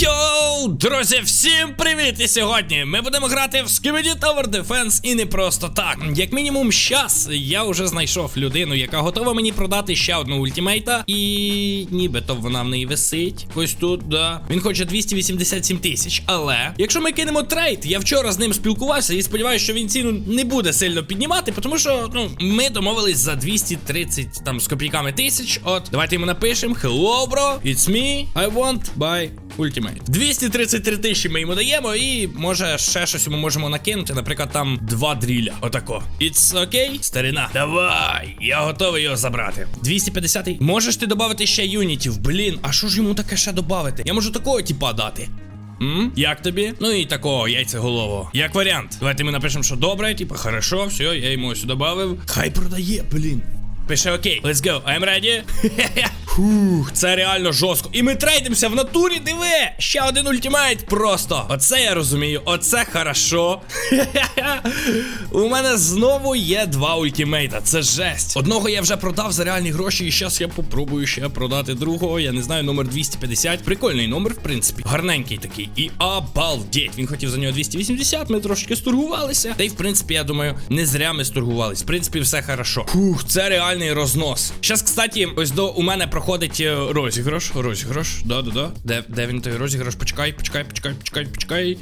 Йоу, друзі, всім привіт! І сьогодні ми будемо грати в Skibidi Tower Defense і не просто так. Як мінімум, щас я вже знайшов людину, яка готова мені продати ще одну ультимейта. І нібито вона в неї висить. Ось тут, да. Він хоче 287 тисяч. Але якщо ми кинемо трейд, я вчора з ним спілкувався і сподіваюся, що він ціну не буде сильно піднімати, тому що ну, ми домовились за 230 там з копійками тисяч. От, давайте йому напишемо: Hello, bro, it's me, I want buy Ultimate. 233 тисячі ми йому даємо, і може ще щось йому можемо накинути. Наприклад, там два дріля. Отако. It's окей? Старина. Давай, я готовий його забрати. 250. Можеш ти додати ще юнітів? Блін, а що ж йому таке ще додати? Я можу такого типа дати. М? Як тобі? Ну і такого яйцеголового. Як варіант. Давайте ми напишемо, що добре, типа, хорошо, все, я йому ось додав. Хай продає, блін. Пише окей, let's go, I'm ready. Фух, це реально жорстко. І ми трейдимося в натурі, диви! Ще один ультимейт просто. Оце я розумію, оце хорошо. У мене знову є два ультимейта. Це жесть. Одного я вже продав за реальні гроші, і зараз я попробую ще продати другого. Я не знаю, номер 250. Прикольний номер, в принципі. Гарненький такий. І обалдеть. Він хотів за нього 280, ми трошки стургувалися. Та й в принципі, я думаю, не зря ми стургувались. В принципі, все хорошо. Фух, це реальний рознос. Щас, кстати, ось до у мене проходить е, розіграш. Розіграш. Да-да-да. Де, де він той розіграш? Почекай, почекай, почекай, почекай, почекай.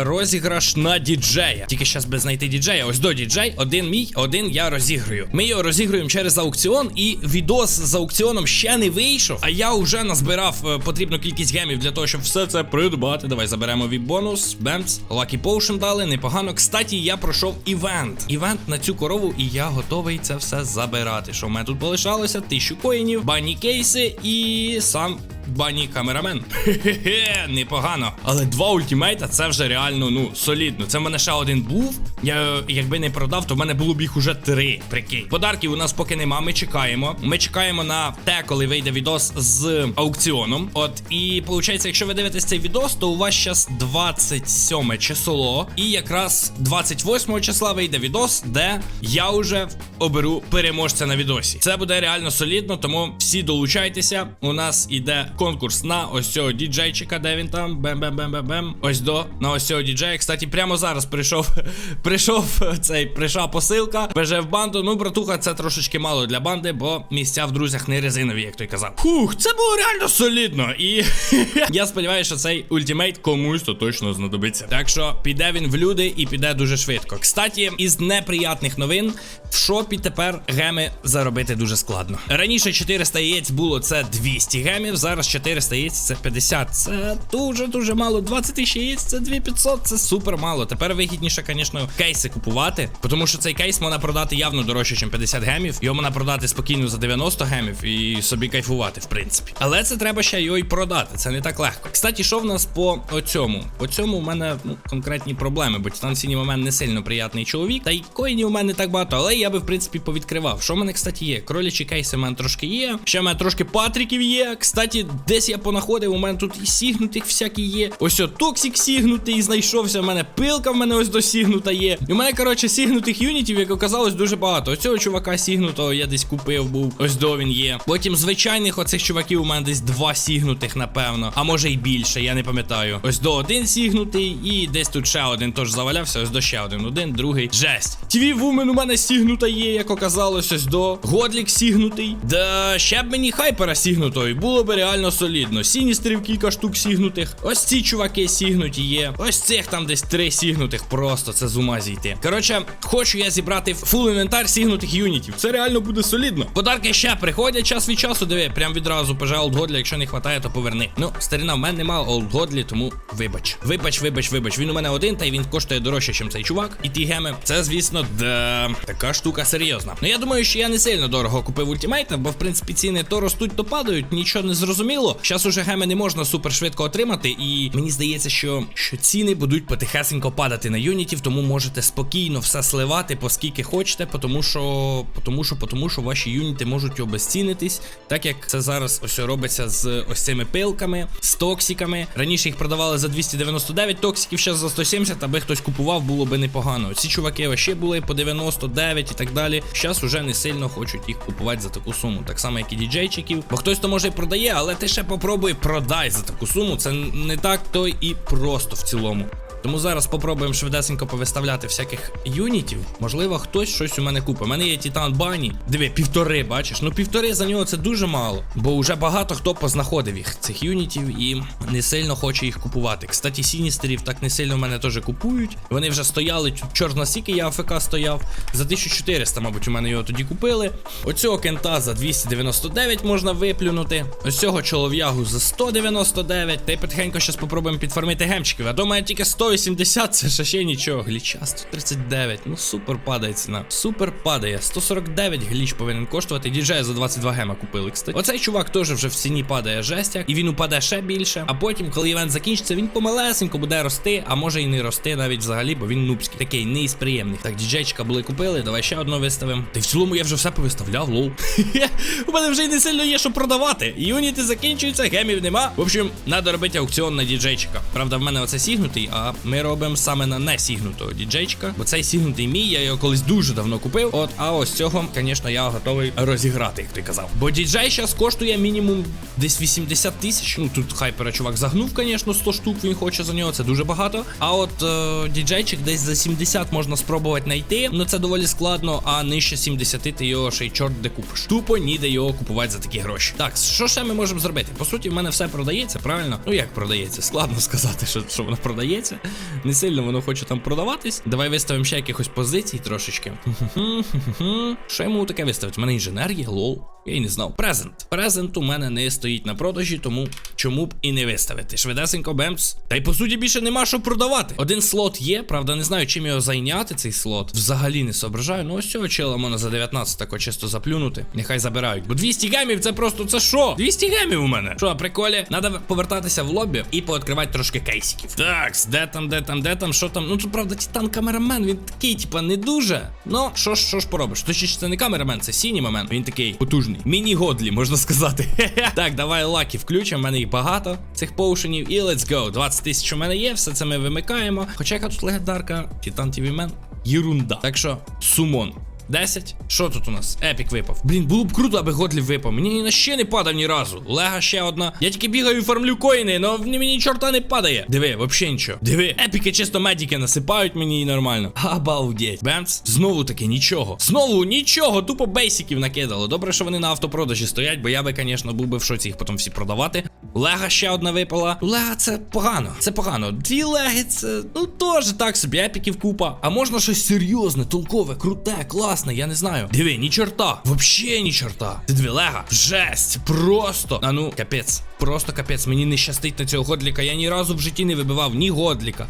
Розіграш на діджея. Тільки щас би знайти діджея. Ось до діджей. Один мій, один я розіграю. Ми його розігруємо через аукціон, і відос з аукціоном ще не вийшов. А я вже назбирав е, потрібну кількість гемів для того, щоб все це придбати. Давай заберемо VIP бонус. Бемс. Lucky Potion дали, непогано. Кстати, я пройшов івент. Івент на цю корову, і я готовий це все забирати. Що в мене тут полишалося? Тисячу коїнів, бані кейси і сам. Бані камерамен. Хе-хе, непогано. Але два ультимейта це вже реально, ну, солідно. Це в мене ще один був. Я якби не продав, то в мене було б їх уже три. Прикинь. Подарків у нас поки нема. Ми чекаємо. Ми чекаємо на те, коли вийде відос з аукціоном. От, і виходить, якщо ви дивитесь цей відос, то у вас зараз 27 число. І якраз 28 числа вийде відос, де я вже оберу переможця на відосі. Це буде реально солідно, тому всі долучайтеся. У нас іде конкурс на ось цього діджейчика, де він там. Бем-бем-бем-бем-бем. Ось до на ось цього діджея. Кстати, прямо зараз прийшов. прийшов цей прийшла посилка. Беже в банду. Ну, братуха, це трошечки мало для банди, бо місця в друзях не резинові, як той казав. Фух, це було реально солідно. І я сподіваюся, що цей ультимейт комусь то точно знадобиться. Так що піде він в люди і піде дуже швидко. Кстати, із неприятних новин в шопі тепер геми заробити дуже складно. Раніше 400 яєць було це 200 гемів, зараз 400 яєць це 50. Це дуже дуже мало. 20 тисяч яєць це 2500, це супер мало. Тепер вигідніше, звісно, кейси купувати, тому що цей кейс можна продати явно дорожче, ніж 50 гемів. Його можна продати спокійно за 90 гемів і собі кайфувати, в принципі. Але це треба ще його й продати. Це не так легко. Кстати, що в нас по оцьому? По цьому у мене ну, конкретні проблеми, бо станційний момент не сильно приятний чоловік. Та й коїнів у мене так багато, але я би в принципі повідкривав. Що в мене, кстати, є? Кролячі кейси в мене трошки є. Ще в мене трошки патріків є. Кстати, десь я понаходив, у мене тут і сігнутих всякі є. Ось о, токсик сігнутий знайшовся. У мене пилка в мене ось досігнута є. І у мене, коротше, сігнутих юнітів, як оказалось, дуже багато. Ось цього чувака сігнутого я десь купив, був. Ось до він є. Потім звичайних оцих чуваків у мене десь два сігнутих, напевно. А може й більше, я не пам'ятаю. Ось до один сігнутий, і десь тут ще один теж завалявся. Ось до ще один. Один, другий. Жесть. Тві вумен у мене сігнута є, як оказалось, ось до. Годлік сігнутий. Да ще б мені хайпера сігнутої. Було б реально солідно. Сіністрів кілька штук сігнутих. Ось ці чуваки сігнуті є. Ось цих там десь три сігнутих. Просто це з ума зійти. Коротше, хочу я зібрати фул інвентар сігнутих юнітів. Це реально буде солідно. Подарки ще приходять час від часу. Диви, прям відразу пожалуй, олдгодлі. Якщо не вистачає, то поверни. Ну, старина, в мене нема олдгодлі, тому вибач. Вибач, вибач, вибач. Він у мене один, та й він коштує дорожче, ніж цей чувак. І ті геми. Це, звісно, да. Така штука серйозна. Ну я думаю, що я не сильно дорого купив ультимейта, бо в принципі ціни то ростуть, то падають. Нічого не зрозуміло. Зараз уже геми не можна супер швидко отримати, і мені здається, що, що ціни будуть потихесенько падати на юнітів, тому можете спокійно все сливати, поскільки хочете, тому що, тому що, тому що ваші юніти можуть обезцінитись, так як це зараз ось робиться з ось цими пилками, з токсиками. Раніше їх продавали за 299 токсиків, зараз за 170, аби хтось купував, було би непогано. Ці чуваки ще були по 99 і так далі. Зараз уже не сильно хочуть їх купувати за таку суму, так само, як і діджейчиків. Бо хтось то може і продає, але ти ще попробуй продай за таку суму. Це не так то і просто в цілому. Тому зараз попробуємо швидесенько повиставляти всяких юнітів. Можливо, хтось щось у мене купить. У мене є Титан Бані. Диви, півтори, бачиш? Ну півтори за нього це дуже мало. Бо вже багато хто познаходив їх, цих юнітів, і не сильно хоче їх купувати. Кстати, сіністерів так не сильно в мене теж купують. Вони вже стояли, чорт на скільки я АФК стояв. За 1400, мабуть, у мене його тоді купили. Оцього кента за 299 можна виплюнути. Ось цього чолов'ягу за 199. Та й потихеньку зараз попробуємо підформити гемчиків. А дома я тільки 180, це ще ще нічого. Гліча 139. Ну супер падає ціна. Супер падає. 149 гліч повинен коштувати. Діджея за 22 гема купили. Кстати. Оцей чувак теж вже в ціні падає жестяк, і він упаде ще більше. А потім, коли івент закінчиться, він помалесенько буде рости, а може і не рости навіть взагалі, бо він нубський. Такий не із приємних. Так, діджейчика були купили. Давай ще одного виставимо. Та й в цілому я вже все повиставляв, лол. У мене вже й не сильно є що продавати. Юніти закінчуються, гемів нема. В общем, треба робити аукціон на діджейчика. Правда, в мене оце сігнутий, а ми робимо саме на не сігнутого діджейчика. Бо цей сігнутий мій, я його колись дуже давно купив. От, а ось цього, звісно, я готовий розіграти, як ти казав. Бо діджей зараз коштує мінімум десь 80 тисяч. Ну тут хайпера чувак загнув, звісно, 100 штук він хоче за нього, це дуже багато. А от е, діджейчик десь за 70 можна спробувати знайти. Ну це доволі складно, а нижче 70 ти його ще й чорт де купиш. Тупо ніде його купувати за такі гроші. Так, що ще ми можемо зробити? По суті, в мене все продається, правильно? Ну як продається? Складно сказати, що, що воно продається. Не сильно воно хоче там продаватись. Давай виставимо ще якихось позицій трошечки. Що йому таке виставити? У мене інженер є, лол. Я й не знав. Презент. Презент у мене не стоїть на продажі, тому чому б і не виставити. Швидесенько бемс. Та й по суті більше нема що продавати. Один слот є, правда, не знаю, чим його зайняти, цей слот. Взагалі не соображаю. Ну ось цього чела можна за 19 тако чисто заплюнути. Нехай забирають. Бо 200 гемів це просто це що? 200 гемів у мене. Що, приколі? Надо повертатися в лобі і пооткривати трошки кейсиків. Так, де там, де там, де там, що там. Ну тут правда, титан камерамен, він такий, типа, не дуже. Ну, що ж, що ж поробиш? Точніше, це не камерамен, це сіній момент. Він такий потужний. Міні-годлі, можна сказати. так, давай лаки включимо. У мене їх багато, цих поушенів. І let's go. 20 тисяч у мене є, все це ми вимикаємо. Хоча яка тут легендарка, Титан Тівімен, Єрунда. Так що, сумон. 10. Що тут у нас? Епік випав. Блін, було б круто, аби Годлів випав. Мені на ще не падав ні разу. Лега ще одна. Я тільки бігаю і фармлю коїни, але мені чорта не падає. Диви, взагалі нічого. Диви, епіки чисто медики насипають мені і нормально. Обалдеть. Бемц. Знову таки нічого. Знову нічого. Тупо бейсиків накидало. Добре, що вони на автопродажі стоять, бо я би, звісно, був би в шоці їх потім всі продавати. Лега ще одна випала. Лега це погано. Це погано. Дві леги це ну теж так собі, епіків купа. А можна щось серйозне, толкове, круте, класне, я не знаю. Диви, ні чорта. Вообще ні чорта. Ти диви, лега. Жесть. Просто. А ну, капець. Просто капець. Мені не щастить на цього годліка. Я ні разу в житті не вибивав ні годліка.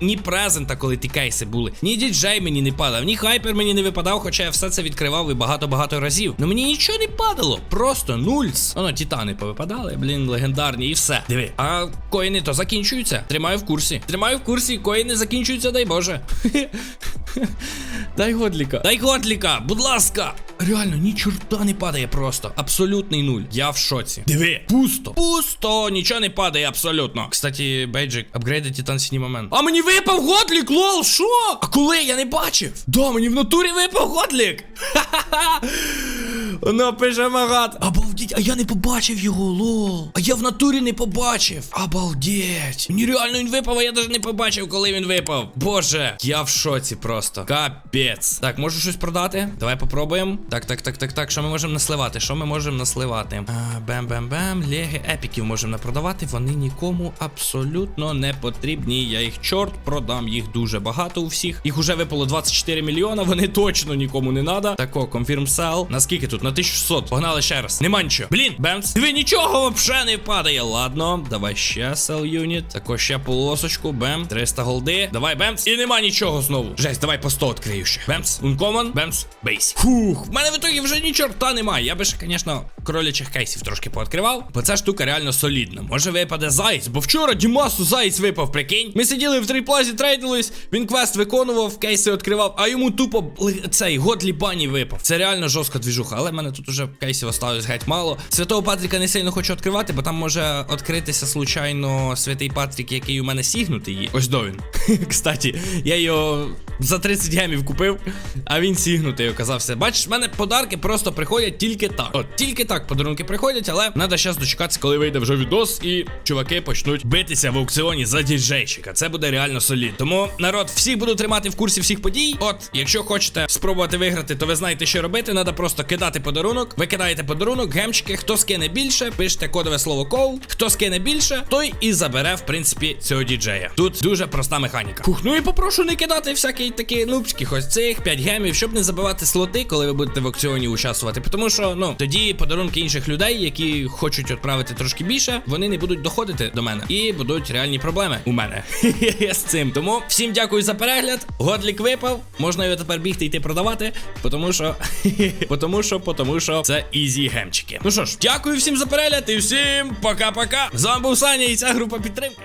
Ні презента, коли ті кейси були, ні діджей мені не падав, ні хайпер мені не випадав, хоча я все це відкривав і багато-багато разів. Ну мені нічого не падало. Просто нульс. Воно титани повипадали, блін, легендарні, і все. Диви, а коїни то закінчуються. Тримаю в курсі. Тримаю в курсі, коїни закінчуються, дай Боже. Дай годліка. Дай годліка, будь ласка. Реально, ні чорта не падає просто. Абсолютний нуль. Я в шоці. Диви, пусто. Пусто, нічого не падає абсолютно. Кстати, бейджик, апгрейди Титан синій момент. А мені випав годлік, лол, що? А коли я не бачив? Да, мені в натурі випав годлік. Ха-ха-ха. Воно пише магат. Обалдеть, а я не побачив його, лол. А я в натурі не побачив. Обалдеть. Мені реально він випав, а я навіть не побачив, коли він випав. Боже, я в шоці просто. Капець. Так, можу щось продати? Давай попробуємо. Так, так, так, так, так. Що ми можемо насливати? Що ми можемо насливати? Бем-бем-бем. Леги епіків можемо напродавати. Вони нікому абсолютно не потрібні. Я їх чорт продам. Їх дуже багато у всіх. Їх уже випало 24 мільйона. Вони точно нікому не надо. Тако, confirm sell. Наскільки тут? На 1600. Погнали ще раз. Нема нічого. Блін, бемс. Ви нічого вообще не падає. Ладно, давай ще sell unit. Тако ще полосочку. Бем. 300 голди. Давай, бемс. І нема нічого знову. Жесть, давай по 100 відкрию ще. Бемс. Uncommon. Бемс. Бейс. Фух. В мене в ітогі вже ні чорта немає. Я би ще, звісно, кролячих кейсів трошки пооткривав. Бо ця штука реально солідна. Може випаде заєць, бо вчора Дімасу заєць випав, прикинь. Ми сиділи в трейплазі, трейдились, він квест виконував, кейси відкривав, а йому тупо цей годлі бані випав. Це реально жорстка двіжуха, але в мене тут уже кейсів осталось геть мало. Святого Патріка не сильно хочу відкривати, бо там може відкритися случайно святий Патрік, який у мене сігнутий. Ось до він. Кстати, я його за 30 гемів купив, а він сігнутий оказався. Бачиш, в мене подарки просто приходять тільки так. От тільки так подарунки приходять, але треба зараз дочекатися, коли вийде вже відос, і чуваки почнуть битися в аукціоні за діджейщика. Це буде реально солід. Тому народ, всіх буду тримати в курсі всіх подій. От, якщо хочете спробувати виграти, то ви знаєте, що робити. Треба просто кидати подарунок. Ви кидаєте подарунок, гемчики. Хто скине більше, пишете кодове слово кол. Хто скине більше, той і забере, в принципі, цього діджея. Тут дуже проста механіка. Фух, ну і попрошу не кидати всякі такі нубських ось цих 5 гемів, щоб не забивати слоти, коли ви будете в аукціоні участвувати. Тому що, ну, тоді подарунки інших людей, які хочуть відправити трошки більше, вони не будуть доходити до мене. І будуть реальні проблеми у мене з цим. Тому всім дякую за перегляд. Годлік випав. Можна його тепер бігти йти продавати. Тому що, тому що, тому що це ізі гемчики. Ну що ж, дякую всім за перегляд і всім пока-пока. З вами був Саня і ця група підтримки.